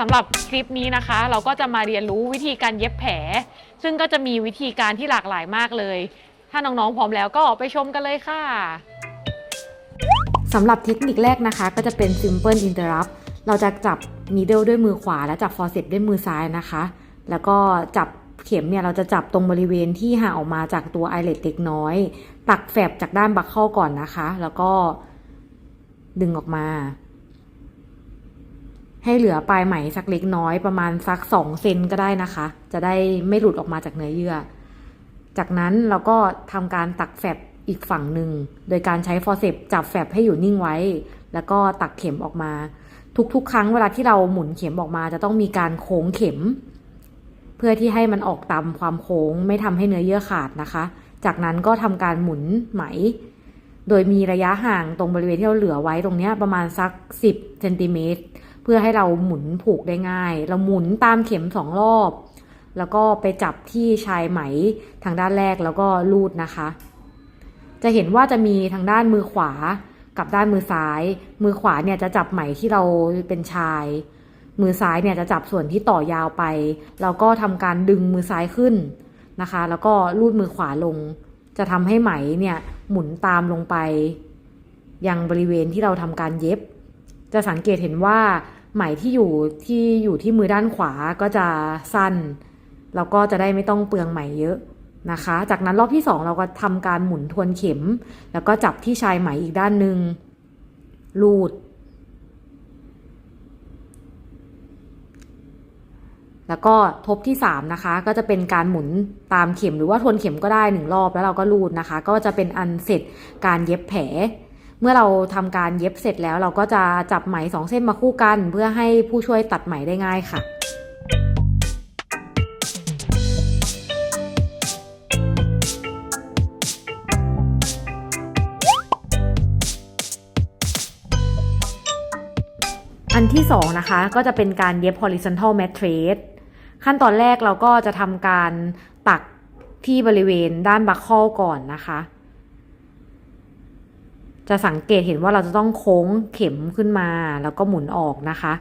สำหรับคลิปนี้นะคะ เราก็จะมาเรียนรู้วิธีการเย็บแผล ซึ่งก็จะมีวิธีการที่หลากหลายมากเลย ถ้าน้องๆพร้อมแล้วก็ไปชมกันเลยค่ะสำหรับเทคนิคแรกนะคะ ก็จะเป็น simple interrupt เราจะจับ needle ด้วยมือขวา และจับ forceps ด้วยมือซ้ายนะคะ แล้วก็จับเข็มเนี่ยเราจะจับตรงบริเวณที่ห่างออกมาจากตัว eyelet เล็กน้อย ตักแฝบจากด้านบักเข้าก่อนนะคะ แล้วก็ดึงออกมา ให้เหลือปลายไหมสักเล็กน้อยประมาณสัก2เซนก็ได้นะคะ จะได้ไม่หลุดออกมาจากเนื้อเยื่อ จากนั้นเราก็ทำการตักแฟบอีกฝั่งหนึ่ง โดยการใช้ฟอร์เซปจับแฟบให้อยู่นิ่งไว้ แล้วก็ตักเข็มออกมา ทุกๆ ครั้งเวลาที่เราหมุนเข็มออกมา จะต้องมีการโค้งเข็ม เพื่อที่ให้มันออกตามความโค้งไม่ทำให้เนื้อเยื่อขาดนะคะ จากนั้นก็ทำการหมุนไหม โดยมีระยะห่างตรงบริเวณที่เราเหลือไว้ตรงนี้ประมาณสัก 10เซนติเมตร พื่อให้เราหมุนผูกได้ง่าย เราหมุนตามเข็มสองรอบ แล้วก็ไปจับที่ชายไหมทางด้านแรกแล้วก็ลูดนะคะ จะเห็นว่าจะมีทางด้านมือขวากับด้านมือซ้าย มือขวาเนี่ยจะจับไหมที่เราเป็นชาย มือซ้ายเนี่ยจะจับส่วนที่ต่อยาวไป แล้วก็ทำการดึงมือซ้ายขึ้นนะคะ แล้วก็ลูดมือขวาลง จะทำให้ไหมเนี่ยหมุนตามลงไป ยังบริเวณที่เราทำการเย็บ จะสังเกตเห็นว่า ไหมที่อยู่ที่อยู่ที่มือด้านขวาก็จะสั้นเราก็จะได้ไม่ต้องเปลืองไหมเยอะนะคะ จากนั้นรอบที่สองเราก็ทำการหมุนทวนเข็ม แล้วก็จับที่ชายไหมอีกด้านหนึ่งลูด แล้วก็ทบที่ 3 นะคะ ก็จะเป็นการหมุนตามเข็มหรือว่าทวนเข็มก็ได้หนึ่งรอบแล้วเราก็ลูดนะคะ ก็จะเป็นอันเสร็จการเย็บแผล เมื่อเราทำการเย็บเสร็จแล้วเราก็จะจับไหมสองเส้นมาคู่กัน เพื่อให้ผู้ช่วยตัดไหมได้ง่ายค่ะอันที่สองนะคะก็จะเป็นการเย็บ horizontal mattress ขั้นตอนแรกเราก็จะทำการตักที่บริเวณด้านบัคคอลก่อนนะคะ จะสังเกตเห็นว่าเราจะต้องโค้งเข็มขึ้นมาแล้วก็หมุนออกนะคะ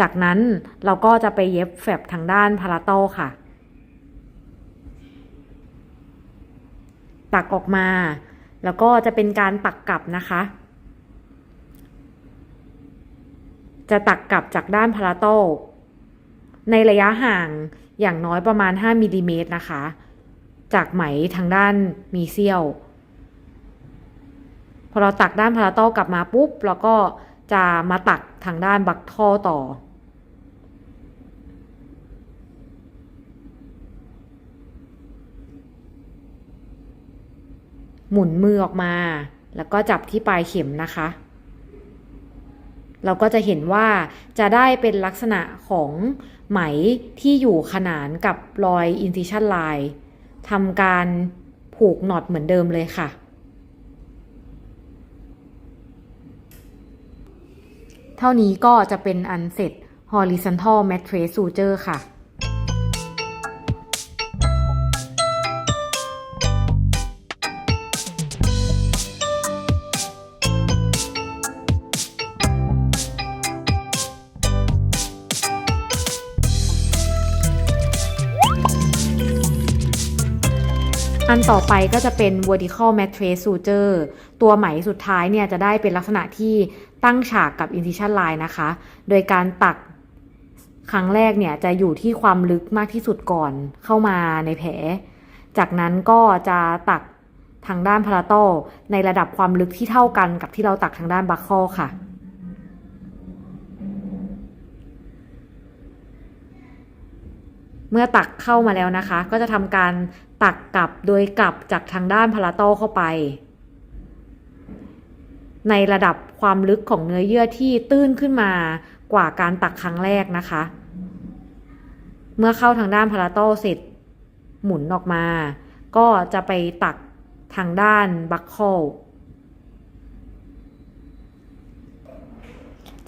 จากนั้นเราก็จะไปเย็บแฟบทางด้านพาราโตค่ะ ตักออกมา แล้วก็จะเป็นการตักกลับนะคะ จะตักกลับจากด้านพาราโตในระยะห่างอย่างน้อยประมาณ 5มิลลิเมตรนะคะ จากไหมทางด้านมีเซี่ยว พอเราตักด้านพาราโตกลับมาปุ๊บเราก็จะมาตักทางด้านบักท่อต่อ หมุนมือออกมา แล้วก็จับที่ปลายเข็มนะคะ เราก็จะเห็นว่าจะได้เป็นลักษณะของไหมที่อยู่ขนานกับรอย incision line ทำการผูกน็อตเหมือนเดิมเลยค่ะ เท่านี้ก็จะเป็นอันเสร็จ horizontal mattress suture ค่ะอันต่อไปก็จะเป็น vertical mattress suture ตัวไหมสุดท้ายเนี่ยจะได้เป็นลักษณะที่ ตั้งฉากกับ incision line นะคะ โดยการตักครั้งแรกเนี่ยจะอยู่ที่ความลึกมากที่สุดก่อนเข้ามาในแผล จากนั้นก็จะตักทางด้านพาราโตในระดับความลึกที่เท่ากันกับที่เราตักทางด้านบัคคอค่ะ เมื่อตักเข้ามาแล้วนะคะ ก็จะทำการตักกลับโดยกลับจากทางด้านพาราโตเข้าไป ในระดับความลึกของเนื้อเยื่อที่ตื้นขึ้นมากว่าการตักครั้งแรกนะคะ เมื่อเข้าทางด้านพาราโตเสร็จหมุนออกมา ก็จะไปตักทางด้านบัคคล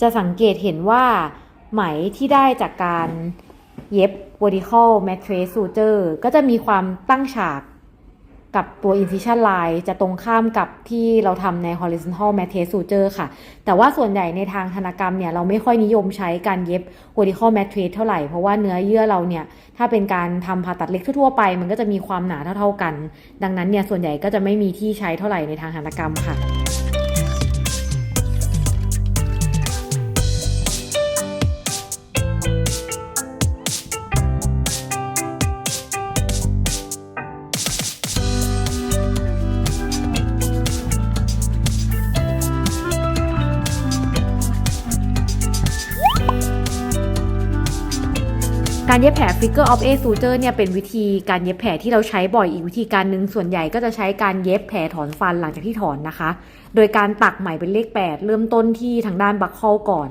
จะสังเกตเห็นว่าไหมที่ได้จากการเย็บ vertical mattress suture ก็จะมีความตั้งฉาก กับตัว incision line จะตรงข้ามกับที่เราทำใน horizontal matrix suture ค่ะ แต่ว่าส่วนใหญ่ในทางธนกรรมเนี่ย เราไม่ค่อยนิยมใช้การเย็บ vertical matrix เท่าไหร่ เพราะว่าเนื้อเยื่อเราเนี่ย ถ้าเป็นการทำผ่าตัดเล็กทั่วไป มันก็จะมีความหนาเท่าๆกัน ดังนั้นเนี่ย ส่วนใหญ่ก็จะไม่มีที่ใช้เท่าไหร่ในทางธนกรรมค่ะ การเย็บแผล figure of eight suture เนี่ยเป็นวิธีการเย็บแผลที่เราใช้บ่อยอีกวิธีการหนึ่งส่วนใหญ่ก็จะใช้การเย็บแผลถอนฟันหลังจากที่ถอนนะคะ โดยการตักไหมเป็นเลข 8 เริ่มต้นที่ทางด้านบัคเคิลก่อน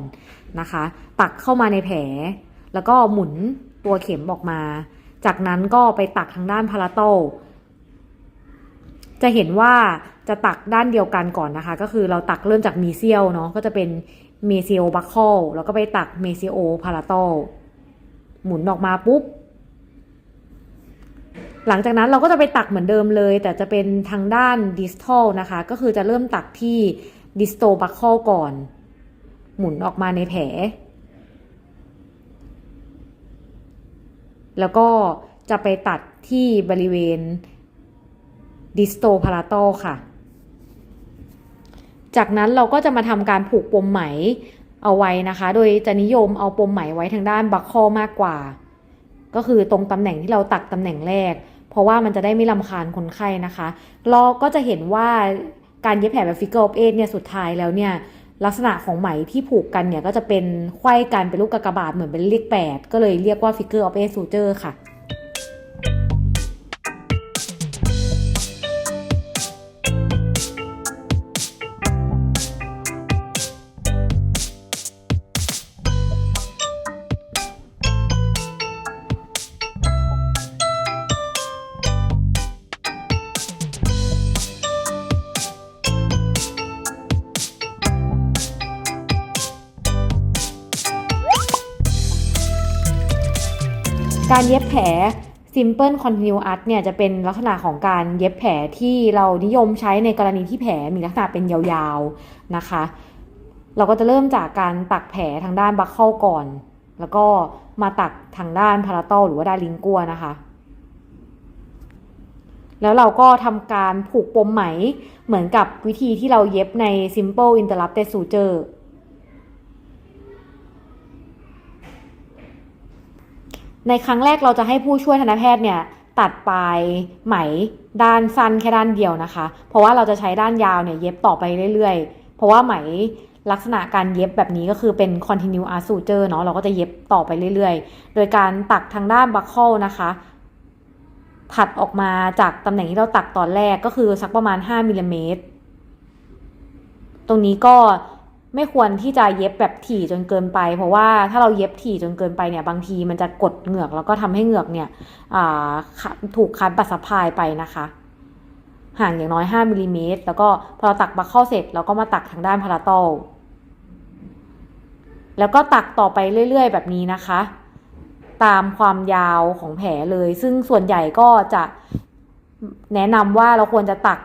นะคะ ตักเข้ามาในแผล แล้วก็หมุนตัวเข็มออกมา จากนั้นก็ไปตักทางด้านพาราโตจะเห็นว่าจะตักด้านเดียวกันก่อนนะคะ ก็คือเราตักเริ่มจากมีเซียลเนาะก็จะเป็นเมเซิโอบัคเคิลแล้วก็ไปตักเมเซิโอพาราโต หมุนออกมาปุ๊บ หลังจากนั้นเราก็จะไปตักเหมือนเดิมเลย แต่จะเป็นทางด้านดิส t a l นะคะ ก็คือจะเริ่มตักที่ดิสโตบัค c ลก่อน หมุนออกมาในแผล แล้วก็จะไปตัดที่บริเวณดิสโตพาราโตค่ะ จากนั้นเราก็จะมาทำการผูกปมไหม เอาไว้นะคะ โดยจะนิยมเอาปมไหมไว้ทางด้านบัคคอมากกว่า ก็คือตรงตำแหน่งที่เราตักตำแหน่งแรก เพราะว่ามันจะได้ไม่ลำคาญคนไข้นะคะเราก็จะเห็นว่าการเย็บแผลแบบฟิกเกอร์ออฟเอเนี่ยสุดท้ายแล้วเนี่ยลักษณะของไหมที่ผูกกันเนี่ยก็จะเป็นไขว้กันเป็นลูกกากบาทเหมือนเป็นเลขแปดก็เลยเรียกว่าฟิกเกอร์ออฟเอซูเจอร์ค่ะ การเย็บแผล simple continuous เนี่ยจะเป็นลักษณะของการเย็บแผลที่เรานิยมใช้ในกรณีที่แผลมีลักษณะเป็นยาวๆนะคะ เราก็จะเริ่มจากการตักแผลทางด้านบัคเคิลก่อน แล้วก็มาตักทางด้านพาราโตหรือว่าด้านลิงกัวนะคะแล้วเราก็ทำการผูกปมไหมเหมือนกับวิธีที่เราเย็บใน simple interrupted suture ในครั้งแรกเราจะให้ผู้ช่วยทันตแพทย์เนี่ยตัดปลายไหมด้านสั้นแค่ด้านเดียวนะคะ เพราะว่าเราจะใช้ด้านยาวเนี่ยเย็บต่อไปเรื่อยๆ เพราะว่าไหมลักษณะการเย็บแบบนี้ก็คือเป็น continuous suture เนาะเราก็จะเย็บต่อไปเรื่อยๆ โดยการตักทางด้านบัคเคิลนะคะ ถัดออกมาจากตำแหน่งที่เราตักตอนแรกก็คือสักประมาณ 5มิลลิเมตร ตรงนี้ก็ ไม่ควรที่จะเย็บแบบถี่จนเกินไป เพราะว่าถ้าเราเย็บถี่จนเกินไปเนี่ยบางทีมันจะกดเหงือกแล้วก็ทำให้เหงือกเนี่ยถูกคัดบัตรสะพายไปนะคะ ห่างอย่างน้อย 5มิลลิเมตรแล้วก็พอเราตักบัคเข้าเสร็จเราก็มาตักทางด้านพาราโตลแล้วก็ตักต่อไปเรื่อย ๆ แบบนี้นะคะ ตามความยาวของแผลเลย ซึ่งส่วนใหญ่ก็จะแนะนำว่าเราควรจะตัก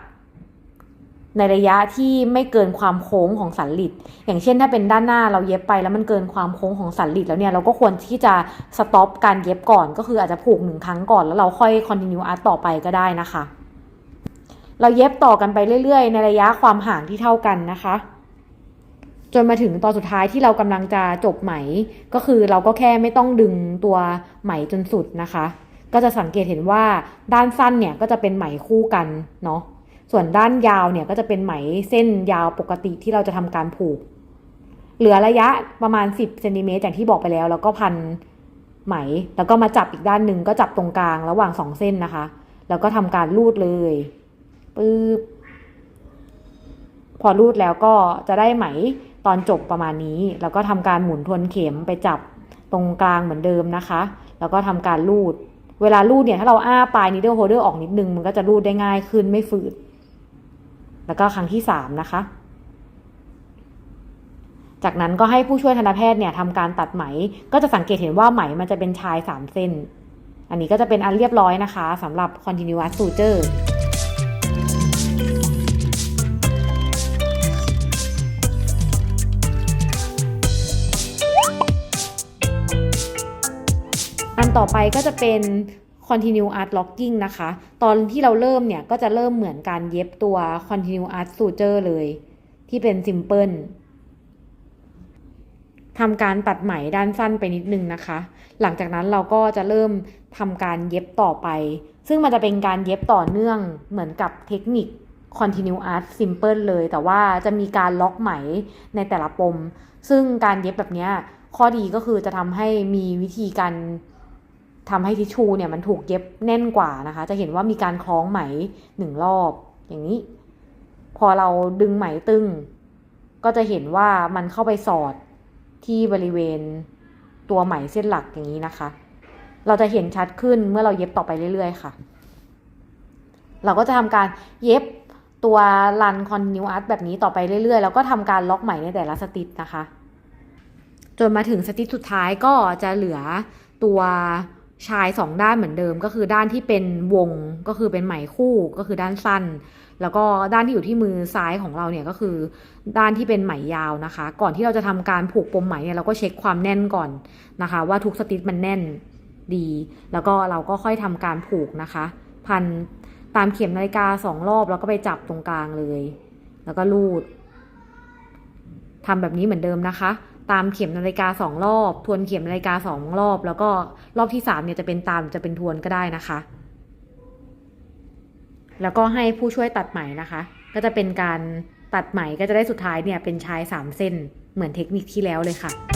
ในระยะที่ไม่เกินความโค้งของสันหลิดอย่างเช่นถ้าเป็นด้านหน้าเราเย็บไปแล้วมันเกินความโค้งของสันหลิดแล้วเนี่ยเราก็ควรที่จะสต็อปการเย็บก่อนก็คืออาจจะผูกหนึ่งครั้งก่อนแล้วเราค่อยคอนติเนียอาร์ตต่อไปก็ได้นะคะ เราเย็บต่อกันไปเรื่อย ๆ ในระยะความห่างที่เท่ากันนะคะ จนมาถึงตอนสุดท้ายที่เรากำลังจะจบไหม ก็คือเราก็แค่ไม่ต้องดึงตัวไหมจนสุดนะคะ ก็จะสังเกตเห็นว่าด้านสั้นเนี่ยก็จะเป็นไหมคู่กันเนาะ ส่วนด้านยาวเนี่ยก็จะเป็นไหมเส้นยาวปกติที่เราจะทำการผูก เหลือระยะประมาณ 10เซนติเมตรอย่างที่บอกไปแล้ว แล้วก็พันไหม แล้วก็มาจับอีกด้านหนึ่งก็จับตรงกลางระหว่างสองเส้นนะคะ แล้วก็ทำการรูดเลยปึ๊บพอรูดแล้วก็จะได้ไหมตอนจบประมาณนี้ แล้วก็ทำการหมุนทวนเข็มไปจับตรงกลางเหมือนเดิมนะคะ แล้วก็ทำการรูด เวลารูดเนี่ยถ้าเราอ้าปลาย needle holder ออกนิดนึงมันก็จะรูดได้ง่ายขึ้นไม่ฝืด แล้วก็ครั้งที่ 3 นะคะ จากนั้นก็ให้ผู้ช่วยทันตแพทย์เนี่ยทำการตัดไหม ก็จะสังเกตเห็นว่าไหมมันจะเป็นชาย 3 เส้น อันนี้ก็จะเป็นอันเรียบร้อยนะคะสำหรับ continuous suture อันต่อไปก็จะเป็น continue art locking นะคะ ตอนที่เราเริ่มเนี่ยก็จะเริ่มเหมือนการเย็บตัว continue art suture เลย ที่เป็น simple ทำการตัดไหมด้านสั้นไปนิดนึงนะคะ หลังจากนั้นเราก็จะเริ่มทำการเย็บต่อไป ซึ่งมันจะเป็นการเย็บต่อเนื่องเหมือนกับเทคนิค continue art simple เลย แต่ว่าจะมีการล็อกไหมในแต่ละปม ซึ่งการเย็บแบบนี้ข้อดีก็คือจะทำให้มีวิธีการ ทำให้ทิชชูเนี่ยมันถูกเย็บแน่นกว่านะคะ จะเห็นว่ามีการคล้องไหมหนึ่งรอบ อย่างนี้ พอเราดึงไหมตึง ก็จะเห็นว่ามันเข้าไปสอดที่บริเวณตัวไหมเส้นหลักอย่างนี้นะคะ เราจะเห็นชัดขึ้นเมื่อเราเย็บต่อไปเรื่อยๆค่ะ เราก็จะทำการเย็บตัวรันคอนนิวอาร์ตแบบนี้ต่อไปเรื่อยๆ แล้วก็ทำการล็อกไหมในแต่ละสติชนะคะ จนมาถึงสติชสุดท้ายก็จะเหลือตัว ชายสองด้านเหมือนเดิมก็คือด้านที่เป็นวงก็คือเป็นไหมคู่ก็คือด้านสั้น แล้วก็ด้านที่อยู่ที่มือซ้ายของเราเนี่ยก็คือด้านที่เป็นไหมยาวนะคะ ก่อนที่เราจะทำการผูกปมไหมเนี่ยเราก็เช็คความแน่นก่อนนะคะ ว่าทุกสติชมันแน่นดี แล้วก็เราก็ค่อยทำการผูกนะคะ พันตามเข็มนาฬิกาสองรอบแล้วก็ไปจับตรงกลางเลย แล้วก็ลูดทำแบบนี้เหมือนเดิมนะคะ ตามเข็มนาฬิกาสองรอบ ทวนเข็มนาฬิกาสองรอบ แล้วก็รอบที่สามเนี่ยจะเป็นตามจะเป็นทวนก็ได้นะคะ แล้วก็ให้ผู้ช่วยตัดไหมนะคะ ก็จะเป็นการตัดไหมก็จะได้สุดท้ายเนี่ยเป็นชายสามเส้นเหมือนเทคนิคที่แล้วเลยค่ะ